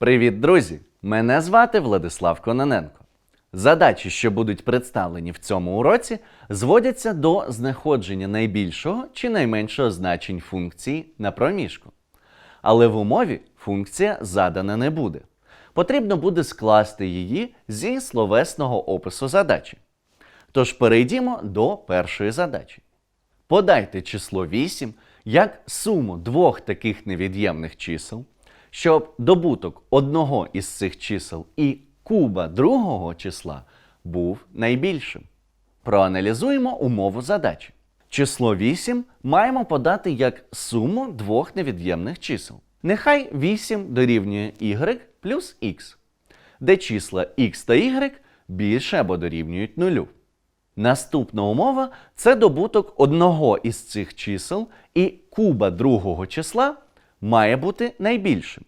Привіт, друзі! Мене звати Владислав Кононенко. Задачі, що будуть представлені в цьому уроці, зводяться до знаходження найбільшого чи найменшого значень функції на проміжку. Але в умові функція задана не буде. Потрібно буде скласти її зі словесного опису задачі. Тож перейдімо до першої задачі. Подайте число 8 як суму двох таких невід'ємних чисел, щоб добуток одного із цих чисел і куба другого числа був найбільшим. Проаналізуємо умову задачі. Число 8 маємо подати як суму двох невід'ємних чисел. Нехай 8 дорівнює y плюс x, де числа x та y більше або дорівнюють нулю. Наступна умова це добуток одного із цих чисел, і куба другого числа має бути найбільшим.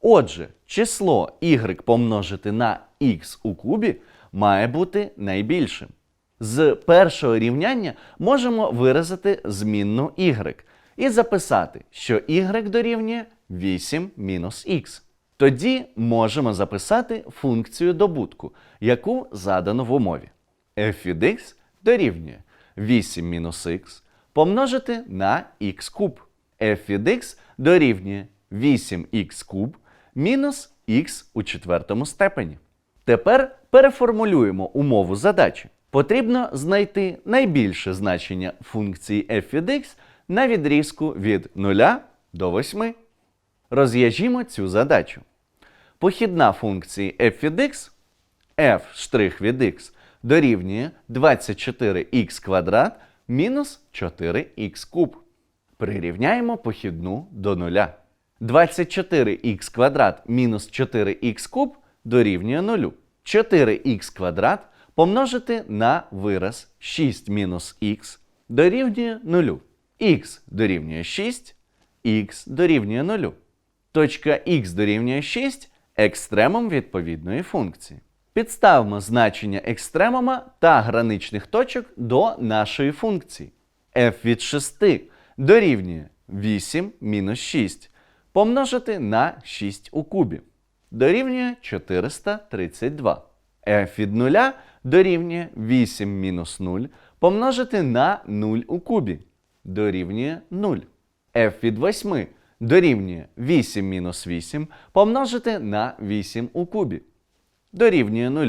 Отже, число y помножити на x у кубі має бути найбільшим. З першого рівняння можемо виразити змінну y і записати, що y дорівнює 8 мінус x. Тоді можемо записати функцію добутку, яку задано в умові. f від x дорівнює 8 мінус x помножити на x куб. F від x дорівнює 8х куб мінус х у четвертому степені. Тепер переформулюємо умову задачі. Потрібно знайти найбільше значення функції f від x на відрізку від 0 до 8. Розв'яжімо цю задачу. Похідна функції f від x f' від x дорівнює 24х квадрат мінус 4х куб. Прирівняємо похідну до нуля. 24х квадрат мінус 4х куб дорівнює нулю. 4х квадрат помножити на вираз 6 мінус х дорівнює нулю. х дорівнює 6, х дорівнює нулю. Точка х дорівнює 6 екстремум відповідної функції. Підставимо значення екстремума та граничних точок до нашої функції. f від 6 дорівнює 8 мінус 6 помножити на 6 у кубі. Дорівнює 432. f від 0 дорівнює 8 мінус 0 помножити на 0 у кубі. Дорівнює 0. f від 8 дорівнює 8 мінус 8 помножити на 8 у кубі. Дорівнює 0.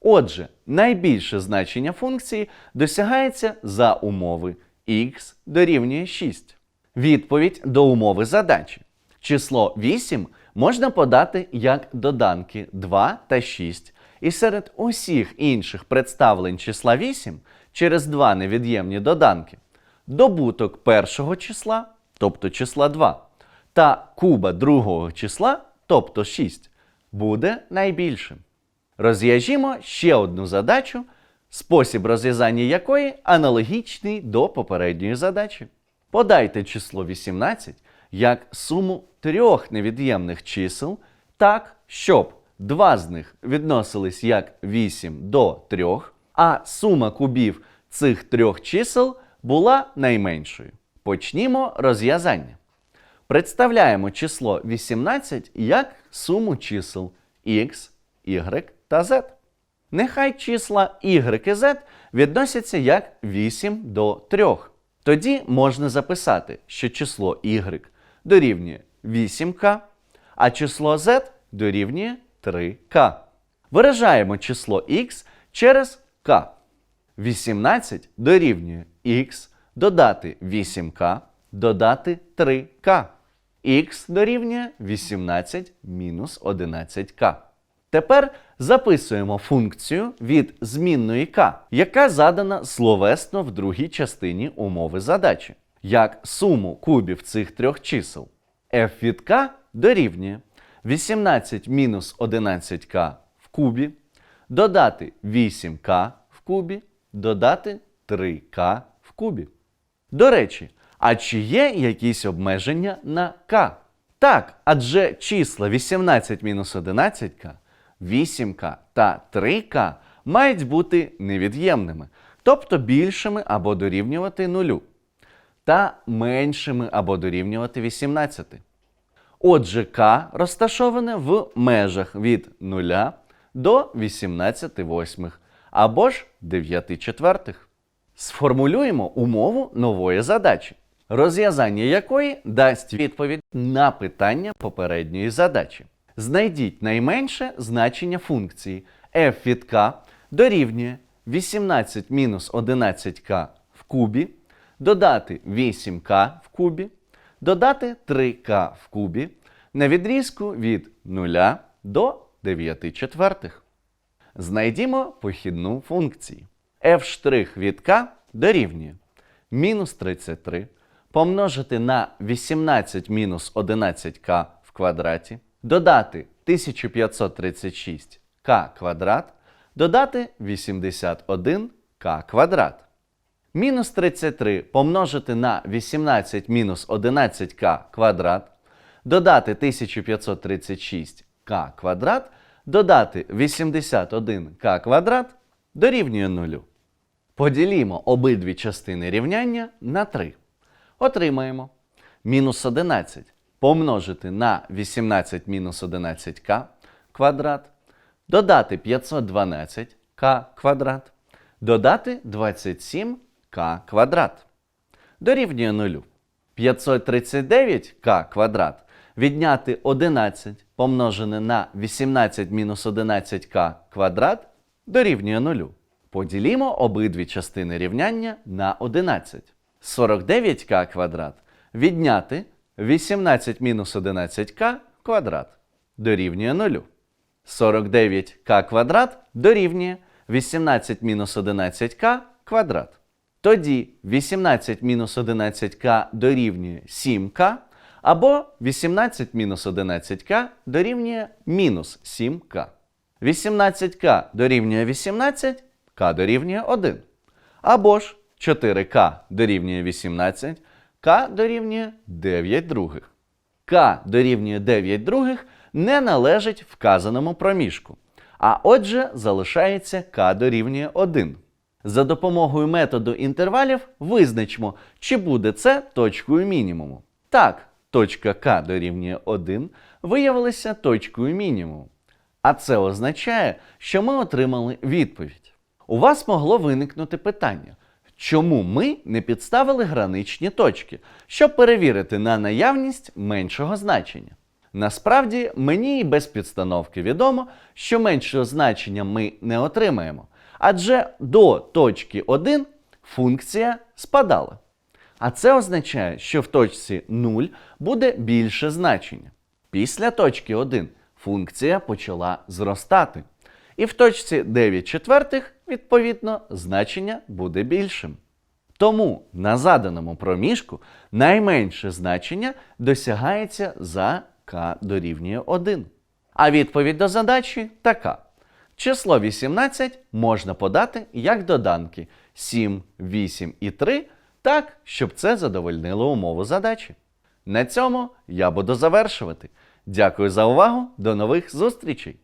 Отже, найбільше значення функції досягається за умови x дорівнює 6. Відповідь до умови задачі. Число 8 можна подати як доданки 2 та 6, і серед усіх інших представлень числа 8 через два невід'ємні доданки добуток першого числа, тобто числа 2, та куба другого числа, тобто 6, буде найбільшим. Розв'яжімо ще одну задачу, спосіб розв'язання якої аналогічний до попередньої задачі. Подайте число 18 як суму трьох невід'ємних чисел, так, щоб два з них відносились як 8 до 3, а сума кубів цих трьох чисел була найменшою. Почнімо розв'язання. Представляємо число 18 як суму чисел x, y та z. Нехай числа y і z відносяться як 8 до 3. Тоді можна записати, що число y дорівнює 8k, а число z дорівнює 3k. Виражаємо число x через k. 18 дорівнює x додати 8k, додати 3k. х дорівнює 18 мінус 11k. Тепер записуємо функцію від змінної k, яка задана словесно в другій частині умови задачі, як суму кубів цих трьох чисел. f від k дорівнює 18 мінус 11k в кубі, додати 8k в кубі, додати 3k в кубі. До речі, а чи є якісь обмеження на k? Так, адже числа 18 мінус 11к, 8к та 3к мають бути невід'ємними, тобто більшими або дорівнювати нулю, та меншими або дорівнювати 18. Отже, k розташоване в межах від 0 до 18 восьмих або ж 9 четвертих. Сформулюємо умову нової задачі, розв'язання якої дасть відповідь на питання попередньої задачі. Знайдіть найменше значення функції f від k дорівнює 18 мінус 11k в кубі, додати 8k в кубі, додати 3k в кубі на відрізку від 0 до 9 четвертих. Знайдімо похідну функції. f' від k дорівнює мінус 33 помножити на 18 мінус 11k в квадраті, додати 1536 k квадрат, додати 81k квадрат. Мінус 33 помножити на 18 мінус 11к квадрат, додати 1536к квадрат, додати 81к квадрат дорівнює 0. Поділімо обидві частини рівняння на 3. Отримаємо мінус 11 помножити на 18 мінус 11к квадрат, додати 512к квадрат, додати 27к квадрат. Дорівнює 0. 539к квадрат відняти 11 помножене на 18 мінус 11к квадрат дорівнює 0. Поділімо обидві частини рівняння на 11. 49к квадрат відняти 18 мінус 11к квадрат дорівнює 0. 49к квадрат дорівнює 18 мінус 11к квадрат. Тоді 18 мінус 11к дорівнює 7к, або 18 мінус 11к дорівнює мінус 7к. 18к дорівнює 18, к дорівнює 1. Або ж 4к дорівнює 18, к дорівнює 9 других. К дорівнює 9 других не належить вказаному проміжку. А отже, залишається К дорівнює 1. За допомогою методу інтервалів визначимо, чи буде це точкою мінімуму. Так, точка К дорівнює 1 виявилася точкою мінімуму. А це означає, що ми отримали відповідь. У вас могло виникнути питання, чому ми не підставили граничні точки, щоб перевірити на наявність меншого значення. Насправді, мені і без підстановки відомо, що меншого значення ми не отримаємо, адже до точки 1 функція спадала. А це означає, що в точці 0 буде більше значення. Після точки 1 функція почала зростати. І в точці 9 четвертих, відповідно, значення буде більшим. Тому на заданому проміжку найменше значення досягається за k дорівнює 1. А відповідь до задачі така. Число 18 можна подати як доданки 7, 8 і 3, так, щоб це задовольнило умову задачі. На цьому я буду завершувати. Дякую за увагу. До нових зустрічей!